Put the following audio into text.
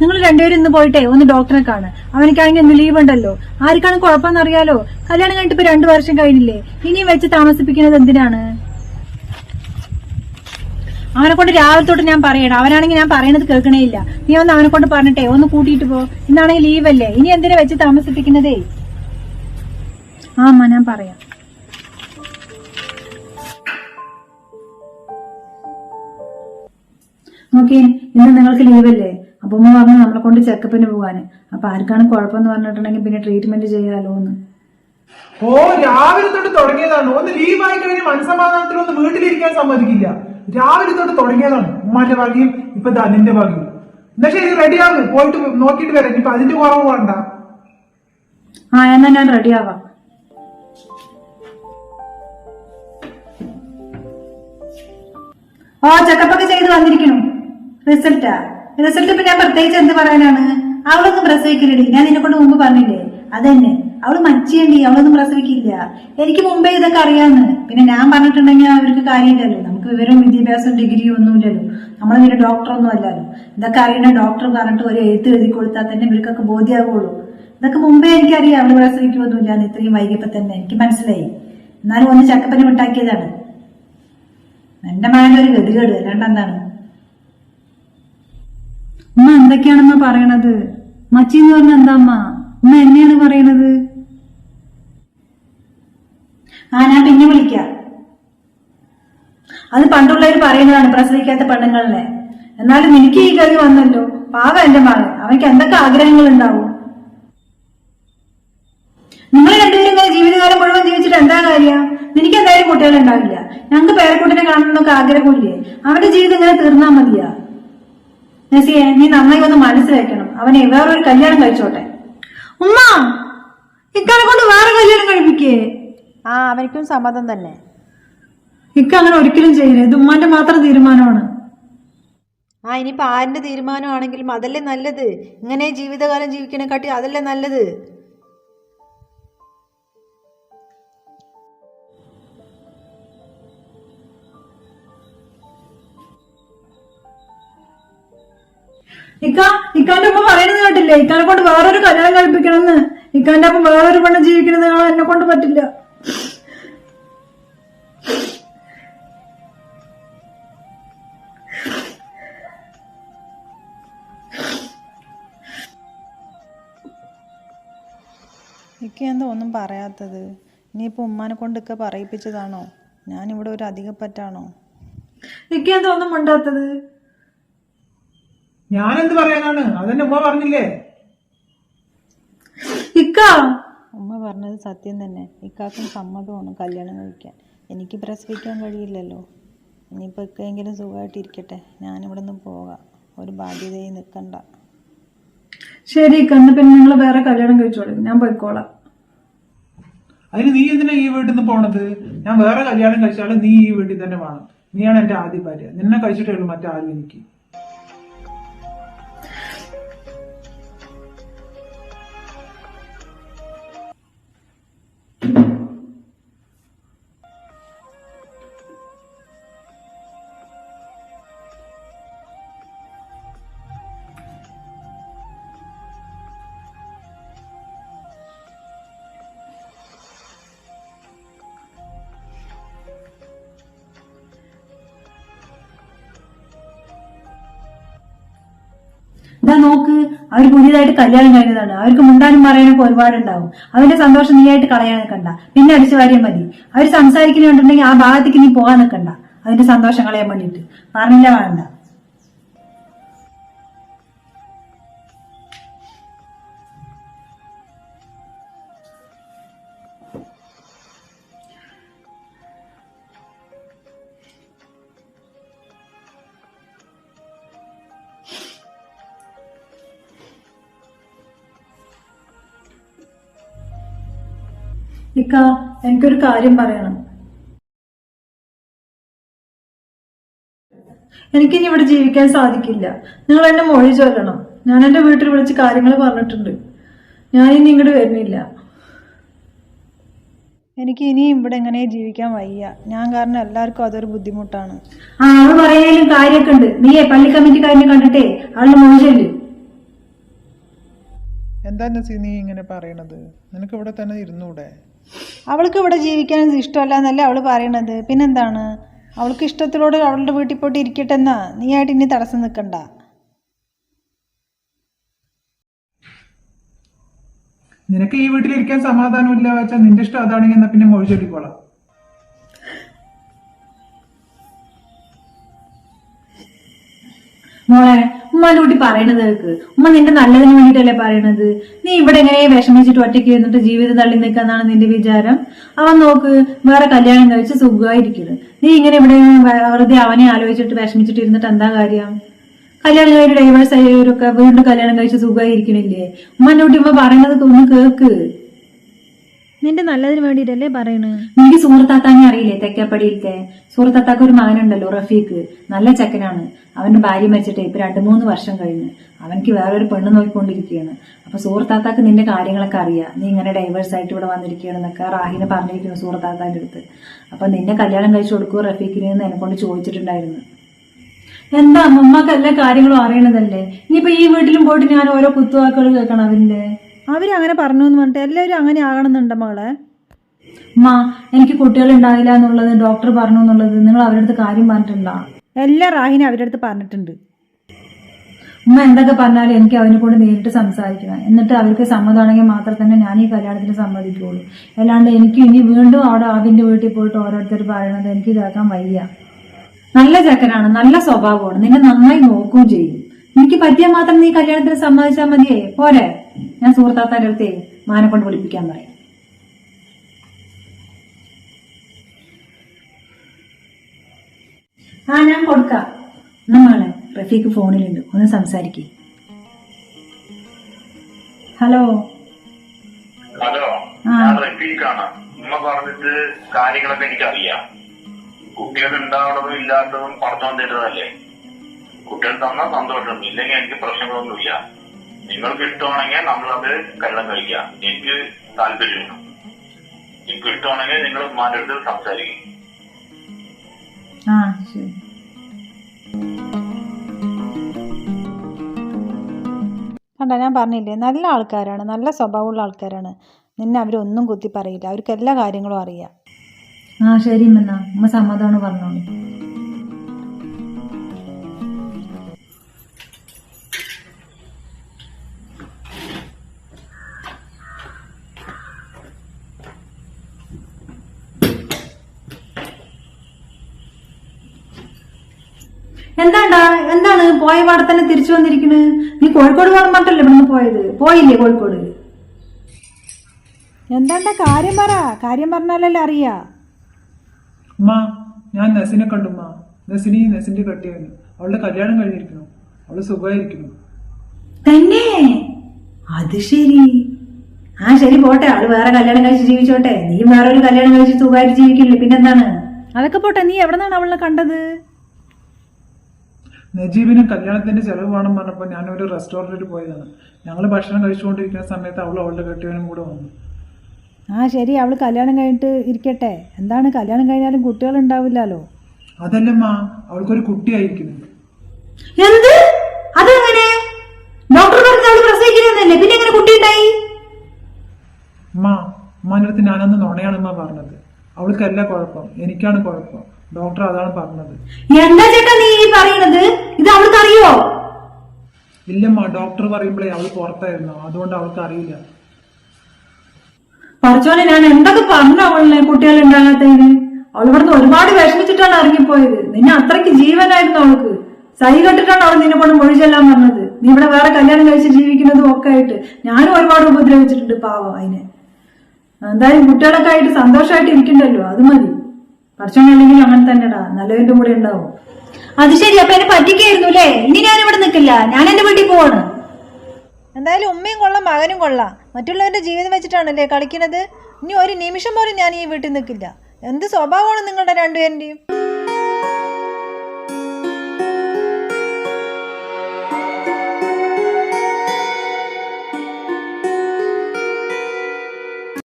നിങ്ങൾ രണ്ടുപേരും ഇന്ന് പോയിട്ടെ ഒന്ന് ഡോക്ടറെ കാണ് അവനക്കാണെങ്കിൽ ഇന്ന് ലീവ് ഉണ്ടല്ലോ. ആർക്കാണ് കുഴപ്പമെന്ന് അറിയാലോ കല്യാണം കഴിഞ്ഞിട്ട് ഇപ്പൊ രണ്ടു വർഷം കഴിഞ്ഞില്ലേ? ഇനിയും വെച്ച് താമസിപ്പിക്കുന്നത് എന്തിനാണ്? അവനെ കൊണ്ട് രാവിലെ തൊട്ട് ഞാൻ പറയണം. അവനാണെങ്കിൽ ഞാൻ പറയണത് കേൾക്കണേ ഇല്ല നീ ഒന്ന് അവനെ കൊണ്ട് പറഞ്ഞിട്ടേ ഒന്ന് കൂട്ടിയിട്ട് പോ. ഇന്നാണെങ്കിൽ ലീവ് അല്ലേ? ഇനി എന്തിനാ വെച്ച് താമസിപ്പിക്കുന്നതേ? ആ അമ്മ ഞാൻ പറയാം. നോക്കിയേ ഇന്ന് നിങ്ങൾക്ക് ലീവല്ലേ അപ്പൊ ഉമ്മ പറഞ്ഞു നമ്മളെ കൊണ്ട് ചെക്കപ്പിന് പോകാന് അപ്പൊ ആർക്കാണ് കുഴപ്പമെന്ന് പറഞ്ഞിട്ടുണ്ടെങ്കിൽ പിന്നെ ട്രീറ്റ്മെന്റ് ചെയ്യാലോ എന്ന്. ഓ രാവിലെ തൊട്ട് തുടങ്ങിയതാണ്. ഒന്ന് ലീവ് ആയി കഴിഞ്ഞ് മനസ്സമാധാനത്തിൽ ഒന്ന് വീട്ടിലിരിക്കാൻ സമ്മതിക്കില്ല. രാവിലെ തൊട്ട് തുടങ്ങിയതാണ്. ഉമ്മാന്റെ ഭാഗ്യം ഇപ്പൊ ധനിന്റെ നിന്റെ ഭാഗ്യം. എന്നാ ശരി റെഡി ആവും പോയിട്ട് നോക്കിയിട്ട് വരാം. ഇപ്പൊ അതിന്റെ കുറവ് വേണ്ട. ആ എന്നാ ഞാൻ റെഡി ആവാം. ഓ ചെക്കപ്പൊക്കെ ചെയ്ത് വന്നിരിക്കണു. റിസൾട്ടാ റിസൾട്ട് ഞാൻ പ്രത്യേകിച്ച് എന്ത് പറയാനാണ്? അവളൊന്നും പ്രസവിക്കില്ലടി ഞാൻ നിന്നെ കൊണ്ട് മുമ്പ് പറഞ്ഞില്ലേ? അതന്നെ. അവൾ മച്ചിയണ്ടി അവളൊന്നും പ്രസവിക്കില്ല. എനിക്ക് മുമ്പേ ഇതൊക്കെ അറിയാന്ന്. പിന്നെ ഞാൻ പറഞ്ഞിട്ടുണ്ടെങ്കിൽ അവർക്ക് കാര്യമില്ലല്ലോ. നമുക്ക് വിവരവും വിദ്യാഭ്യാസവും ഡിഗ്രിയും ഒന്നുമില്ലല്ലോ നമ്മൾ പിന്നെ ഡോക്ടറൊന്നും അല്ലല്ലോ. ഇതൊക്കെ അറിയണ ഡോക്ടർ പറഞ്ഞിട്ട് ഒരു എഴുത്ത് എഴുതി കൊടുത്താൽ തന്നെ ഇവർക്കൊക്കെ ബോധ്യമാകുള്ളൂ ഇതൊക്കെ മുമ്പേ എനിക്കറിയാം. അവൾ പ്രസവിക്കുമൊന്നുമില്ല എന്ന് ഇത്രയും വൈകിയപ്പോ തന്നെ. എനിക്ക് മനസ്സിലായി. എന്നാലും ഒന്ന് ചക്കപ്പനെ വിട്ടാക്കിയതാണ് എന്റെ മകന്റെ ഒരു ഗതികേട്. അല്ലാണ്ട് എന്താണ്? ഉമ്മ എന്തൊക്കെയാണമ്മ പറയണത്? മച്ചി എന്ന് പറഞ്ഞ എന്താ അമ്മ ഉമ്മ എന്നെയാണ് പറയണത്? ആ ഞാൻ പിന്നെ വിളിക്കാം. അത് പണ്ടുള്ളവർ പറയുന്നതാണ് പ്രസവിക്കാത്ത പെണ്ണുങ്ങളിലെ എന്നാലും എനിക്ക് ഈ ഗതി വന്നല്ലോ. പാവ എന്റെ മകൻ. അവനിക്ക് എന്തൊക്കെ ആഗ്രഹങ്ങൾ ഉണ്ടാവും നിങ്ങൾ രണ്ടുപേരും ഇങ്ങനെ ജീവിതകാലം മുഴുവൻ ജീവിച്ചിട്ട് എന്താ കാര്യം? എനിക്ക് എന്തായാലും കുട്ടികൾ ഉണ്ടാവില്ല ഞങ്ങൾക്ക് പേരക്കുട്ടിനെ കാണണമെന്നൊക്കെ ആഗ്രഹമില്ലേ? അവന്റെ ജീവിതം ഇങ്ങനെ തീർന്നാ മതിയാ. നസിയെ നീ നന്നായി ഒന്ന് മനസ്സിലാക്കണം. അവനെ വേറൊരു കല്യാണം കഴിച്ചോട്ടെ. ഉമ്മ ഇക്കാനെ കൊണ്ട് വേറെ കല്യാണം കഴിപ്പിക്കേ. ആ അവനിക്കും സമ്മതം തന്നെ. ഇക്ക അങ്ങനെ ഒരിക്കലും ചെയ്യരുത് ഇത് ഉമ്മാന്റെ മാത്രം തീരുമാനമാണ്. ആ ഇനിയിപ്പോൾ ആരുടെ തീരുമാനമാണെങ്കിലും അതല്ലേ നല്ലത്. ഇങ്ങനെ ജീവിതകാലം ജീവിക്കണേക്കാട്ടി അതല്ലേ നല്ലത്. ഇക്ക ഇക്കാന്റെ ഒപ്പം പറയുന്നത് കേട്ടില്ലേ? ഇക്കാനെ കൊണ്ട് വേറൊരു കല്യാണം കഴിപ്പിക്കണമെന്ന്. ഇക്കാന്റെ അപ്പം വേറൊരു പെണ്ണ് ജീവിക്കുന്നത് കാണാൻ എന്നെ കൊണ്ട് പറ്റില്ല. ഇക്ക എന്താ ഒന്നും പറയാത്തത്? ഇനിയിപ്പോൾ ഉമ്മാനെ കൊണ്ടൊക്കെ പറയിപ്പിച്ചതാണോ? ഞാനിവിടെ ഒരു അധികപ്പറ്റാണോ? ഇക്ക എന്താ ഒന്നും മിണ്ടാത്തത്? ഞാനെന്ത് പറയാനാണ്? അതെന്നെ ഉമ്മ പറഞ്ഞില്ലേ? ഇക്ക! ഉമ്മ പറഞ്ഞത് സത്യം തന്നെ. ഇക്കാക്കും സമ്മതമാണ് കല്യാണം കഴിക്കാൻ. എനിക്ക് പ്രസവിക്കാൻ കഴിയില്ലല്ലോ. ഇനിയിപ്പോൾ ഇക്കെങ്കിലും സുഖമായിട്ടിരിക്കട്ടെ ഞാനിവിടെ നിന്ന് പോകാം. ഒരു ബാധ്യതയിൽ നിൽക്കണ്ട. ശരി ഇക്ക എന്നാ പിന്നെ നിങ്ങൾ വേറെ കല്യാണം കഴിച്ചോളൂ. ഞാൻ പോയിക്കോളാം. അതിന് നീ എന്തിനാ ഈ വീട്ടിൽ നിന്ന് പോണത്? ഞാൻ വേറെ കല്യാണം കഴിച്ചാലും നീ ഈ വീട്ടിൽ തന്നെ വേണം. നീയാണ് എന്റെ ആദ്യ ഭാര്യ. നിന്നെ കഴിച്ചിട്ടേ ഉള്ളൂ ആരും എനിക്ക്. ഇതാ നോക്ക് അവർ പുതിയതായിട്ട് കല്യാണം കഴിഞ്ഞതാണ്. അവർക്ക് മുണ്ടാനും പറയാനൊക്കെ ഒരുപാടുണ്ടാവും. അവന്റെ സന്തോഷം നീ ആയിട്ട് കളയാൻ നിൽക്കണ്ട. പിന്നെ അടിച്ചു വാരിയാൽ മതി. അവർ സംസാരിക്കുന്നുണ്ടെങ്കിൽ ആ ഭാഗത്തേക്ക് നീ പോകാൻ നിൽക്കണ്ട. അതിന്റെ സന്തോഷം കളയാൻ വേണ്ടിയിട്ട്. പറഞ്ഞില്ല വേണ്ട. ഇക്ക എനിക്കൊരു കാര്യം പറയണം. എനിക്കിനി ഇവിടെ ജീവിക്കാൻ സാധിക്കില്ല. നിങ്ങൾ എന്നെ മൊഴി ചൊല്ലണം. ഞാൻ എന്റെ വീട്ടിൽ വിളിച്ച് കാര്യങ്ങൾ പറഞ്ഞിട്ടുണ്ട്. ഞാൻ ഇനി ഇങ്ങോട്ട് വരുന്നില്ല. എനിക്ക് ഇനിയും ഇവിടെ എങ്ങനെ ജീവിക്കാൻ വയ്യ. ഞാൻ കാരണം എല്ലാവർക്കും അതൊരു ബുദ്ധിമുട്ടാണ്. ആ അവൾ പറയാനും കാര്യമൊക്കെ ഉണ്ട്. നീയേ പള്ളി കമ്മിറ്റിക്കാരനെ കണ്ടിട്ടേ അവളുടെ മൊഴി ചൊല്ലു. എന്താ നസി നീ ഇങ്ങനെ പറയണത്? നിനക്ക് ഇവിടെ തന്നെ ഇരുന്നൂടെ? അവൾക്ക് ഇവിടെ ജീവിക്കാൻ ഇഷ്ടമല്ല എന്നല്ലേ അവൾ പറയണത്? പിന്നെന്താണ്? അവൾക്ക് ഇഷ്ടത്തിലോട് അവളുടെ വീട്ടിൽ പോയിട്ട് ഇരിക്കട്ടെ എന്നാ നീ ആയിട്ട് ഇനി തടസ്സം നിൽക്കണ്ട നിനക്ക് ഈ വീട്ടിലിരിക്കാൻ സമാധാനമില്ല വെച്ചാൽ നിന്റെ ഇഷ്ടം അതാണെങ്കിൽ എന്നാ പിന്നെ മൊഴി ചൊല്ലിക്കോളാം മോളെ ഉമ്മാന്റെ കുട്ടി പറയണത് കേൾക്ക് ഉമ്മ നിന്റെ നല്ലതിന് വേണ്ടിയിട്ടല്ലേ പറയണത്? നീ ഇവിടെ എങ്ങനെ വിഷമിച്ചിട്ട് ഒറ്റയ്ക്ക് ഇരുന്നിട്ട് ജീവിതം തള്ളി നിൽക്കാന്നാണ് നിന്റെ വിചാരം? അവൻ നോക്ക് വേറെ കല്യാണം കഴിച്ച് സുഖമായിരിക്കുന്നു. നീ ഇങ്ങനെ ഇവിടെ വെറുതെ അവനെ ആലോചിച്ചിട്ട് വിഷമിച്ചിട്ട് ഇരുന്നിട്ട് എന്താ കാര്യം? കല്യാണം കഴിഞ്ഞ് ഡൈവേഴ്സ് ആയവരൊക്കെ വീണ്ടും കല്യാണം കഴിച്ച് സുഖമായിരിക്കണില്ലേ ഉമ്മാന്റെ കുട്ടി ഉമ്മ പറയണത് ഒന്ന് കേക്ക്. നിന്റെ നല്ലതിന് വേണ്ടിയിട്ടല്ലേ പറയണു? എനിക്ക് സുഹൃത്താത്താനെ അറിയില്ലേ തെക്കേപ്പടിയിലത്തെ? സുഹൃത്താത്താക്ക് ഒരു മകനുണ്ടല്ലോ റഫീഖ്. നല്ല ചെക്കനാണ്. അവന്റെ ഭാര്യ മരിച്ചിട്ട് ഇപ്പൊ രണ്ടു മൂന്ന് വർഷം കഴിഞ്ഞ്. അവനക്ക് വേറൊരു പെണ്ണ് നോക്കിക്കൊണ്ടിരിക്കുകയാണ് അപ്പൊ സുഹൃത്താത്താക്ക് നിന്റെ കാര്യങ്ങളൊക്കെ അറിയാം. നീ ഇങ്ങനെ ഡൈവേഴ്സ് ആയിട്ട് ഇവിടെ വന്നിരിക്കുകയാണെന്നൊക്കെ റാഹിനെ പറഞ്ഞിരിക്കുന്നു സുഹൃത്താത്താന്റെ അടുത്ത്. അപ്പൊ നിന്നെ കല്യാണം കഴിച്ചു കൊടുക്കുമോ റഫീഖിന് എന്ന് എന്നെ കൊണ്ട് ചോദിച്ചിട്ടുണ്ടായിരുന്നു. എന്താ അമ്മമ്മക്ക് എല്ലാ കാര്യങ്ങളും അറിയണതല്ലേ? ഇനിയിപ്പോ ഈ വീട്ടിലും പോയിട്ട് ഞാൻ ഓരോ കുത്തുവാക്കുകൾ കേൾക്കണം അതിന്റെ. അവരങ്ങനെ പറഞ്ഞു എന്ന് പറഞ്ഞിട്ട് എല്ലാവരും അങ്ങനെ ആകണമെന്നുണ്ടോ മകളെ? മാ എനിക്ക് കുട്ടികൾ ഉണ്ടാകില്ല എന്നുള്ളത് ഡോക്ടർ പറഞ്ഞു എന്നുള്ളത് നിങ്ങൾ അവരുടെ അടുത്ത് കാര്യം പറഞ്ഞിട്ടുണ്ടോ? എല്ലാ റാഹിനെ അവരുടെ അടുത്ത് പറഞ്ഞിട്ടുണ്ട്. ഉമ്മ എന്തൊക്കെ പറഞ്ഞാലും എനിക്ക് അവനെ കൊണ്ട് നേരിട്ട് സംസാരിക്കണം. എന്നിട്ട് അവർക്ക് സമ്മതമാണെങ്കിൽ മാത്രം തന്നെ ഞാൻ ഈ കല്യാണത്തിന് സമ്മതിക്കുള്ളൂ. അല്ലാണ്ട് എനിക്ക് ഇനി വീണ്ടും അവിടെ ആവിന്റെ വീട്ടിൽ പോയിട്ട് ഓരോരുത്തർ പറയണത് എനിക്ക് കേൾക്കാൻ വയ്യ. നല്ല ചക്കനാണ് നല്ല സ്വഭാവമാണ്. നിന്നെ നന്നായി നോക്കുകയും ചെയ്യും. എനിക്ക് പറ്റിയാൽ മാത്രം നീ കല്യാണത്തിന് സമ്മതിച്ചാൽ മതിയേ? പോരെ. ഞാൻ സുഹൃത്താത്താന്റെ അടുത്തേ മാനെ കൊണ്ട് വിളിപ്പിക്കാൻ പറയാം. ആ ഞാൻ കൊടുക്കാം. നമ്മളെ മോളെ റഫീഖ് ഫോണിലുണ്ട്. ഒന്ന് സംസാരിക്കേ. ഹലോ. ഹലോ ഞാൻ റഫീഖാണ്. ഉമ്മ പറഞ്ഞിട്ട് കാര്യങ്ങളൊക്കെ എനിക്കറിയാം. കുട്ടികൾ ഉണ്ടാവണതും ഇല്ലാത്തതും പറഞ്ഞു തരുന്നതല്ലേ കുട്ടികൾ തന്നാൽ സന്തോഷം. ഇല്ലെങ്കിൽ എനിക്ക് പ്രശ്നങ്ങളൊന്നുമില്ല. നിങ്ങൾക്ക് ഇഷ്ടമാണെങ്കിൽ നമ്മളത് കള്ളം കഴിക്കാം എനിക്ക് താല്പര്യമില്ല എനിക്ക് ഇഷ്ടമാണെങ്കിൽ നിങ്ങൾ ഉമ്മാന്റെ അടുത്ത് സംസാരിക്കും. ആ ശരി. കണ്ട ഞാൻ പറഞ്ഞില്ലേ നല്ല ആൾക്കാരാണ് നല്ല സ്വഭാവമുള്ള ആൾക്കാരാണ്. നിന്നെ അവരൊന്നും കുത്തി പറയില്ല. അവർക്ക് എല്ലാ കാര്യങ്ങളും അറിയാം. ആ ശരി മെന്നാ ഉമ്മ സമ്മതമാണ് പറഞ്ഞോളൂ. എന്താണ്ടാ? എന്താണ്? പോയ പാടെ തന്നെ തിരിച്ചു വന്നിരിക്കുന്നത് നീ കോഴിക്കോട് പോകണം പറഞ്ഞിട്ടല്ലേ ഇവിടുന്ന് പോയത്? പോയില്ലേ കോഴിക്കോട്? എന്താണ്ടാ കാര്യം പറ? കാര്യം പറഞ്ഞാലല്ലേ അറിയാ. ഉമ്മ ഞാൻ നസിനെ കണ്ടുമ്മ നസിനി നസിന്റെ കട്ടിയായിരുന്നു അവളുടെ കല്യാണം കഴിഞ്ഞിരിക്കുന്നു. അവൾ സുഖമായിരിക്കുന്നു. തന്നെ? അത് ശരി. ആ ശരി പോട്ടെ. അവൾ വേറെ കല്യാണം കഴിച്ച് ജീവിച്ചോട്ടെ. നീ വേറെ ഒരു കല്യാണം കഴിച്ച് സുഖമായിട്ട് ജീവിക്കില്ലേ? പിന്നെന്താണ്? അതൊക്കെ പോട്ടെ. നീ എവിടെ നിന്നാണ് അവളെ കണ്ടത്? നജീബിന് കല്യാണത്തിന്റെ ചെലവ് വേണം പറഞ്ഞപ്പോൾ ഞാനൊരു ഒരു റെസ്റ്റോറന്റിൽ പോയതാണ്. ഞങ്ങൾ ഭക്ഷണം കഴിച്ചുകൊണ്ടിരിക്കുന്ന സമയത്ത് അവൾ അവളുടെ കെട്ടിയവനും കൂടെ വന്നു. ആ ശരി. അവൾ കല്യാണം കഴിഞ്ഞിട്ട് ഇരിക്കട്ടെ. എന്താണ് കല്യാണം കഴിഞ്ഞാലും കുട്ടികൾ ഉണ്ടാവില്ലല്ലോ അതല്ലമ്മ അവൾക്കൊരു കുട്ടിയായിരിക്കുന്നു. എന്ത്? അതെങ്ങനെ? ഡോക്ടർ പറഞ്ഞു അവൾ പ്രസവിക്കുന്നല്ലേ പിന്നെ എങ്ങനെ കുട്ടിയുണ്ടായി? അമ്മ ഉമ്മാന്റെ അടുത്ത് ഞാനന്ന് അമ്മ പറഞ്ഞത്. അവൾക്കല്ല കുഴപ്പം. എനിക്കാണ് കുഴപ്പം. ഡോക്ടർ അതാണ് പറഞ്ഞത്. എന്താ ചേട്ടാ നീ ഈ പറയണത്? ഇത് അവൾക്ക് അറിയോ? ഇല്ലമ്മ ഡോക്ടർ പറയുമ്പോഴേ അവൾ പുറത്തായിരുന്നു. അതുകൊണ്ട് അവൾക്ക് അറിയില്ല. പറച്ചോനെ ഞാൻ എന്തൊക്കെ പറഞ്ഞു അവളിനെ? കുട്ടികൾ ഉണ്ടാകാത്തതിന് അവൾ ഇവിടുന്ന് ഒരുപാട് വിഷമിച്ചിട്ടാണ് ഇറങ്ങിപ്പോയത്. നിന്നെ അത്രയ്ക്ക് ജീവനായിരുന്നു അവൾക്ക്. സൈ കെട്ടിട്ടാണ് അവൾ നിന്നെ കൊണ്ട് മൊഴി ചെല്ലാൻ പറഞ്ഞത് നീ ഇവിടെ വേറെ കല്യാണം കഴിച്ച് ജീവിക്കുന്നതും ഒക്കെ ആയിട്ട് ഞാനും ഒരുപാട് ഉപദ്രവിച്ചിട്ടുണ്ട് പാവം അതിനെ. എന്തായാലും കുട്ടികളൊക്കെ ആയിട്ട് സന്തോഷമായിട്ട് ഇരിക്കണ്ടല്ലോ. അത് മതി. പഠിച്ചോണ്ടല്ലെങ്കിൽ അങ്ങനെ തന്നെടാ. നല്ലതിന്റെ കൂടെ ഉണ്ടാവും. അത് ശരി. അപ്പൊ എന്നെ പറ്റിക്കായിരുന്നു അല്ലേ? ഇനി ഞാൻ ഇവിടെ നിൽക്കില്ല. ഞാൻ എന്റെ വീട്ടിൽ പോവാണ്. എന്തായാലും ഉമ്മയും കൊള്ളാം മകനും കൊള്ളാം. മറ്റുള്ളവരുടെ ജീവിതം വെച്ചിട്ടാണല്ലേ കളിക്കുന്നത് ഇനി ഒരു നിമിഷം പോലും ഞാൻ ഈ വീട്ടിൽ നിൽക്കില്ല. എന്ത് സ്വഭാവമാണ് നിങ്ങളുടെ രണ്ടുപേരുടെയും?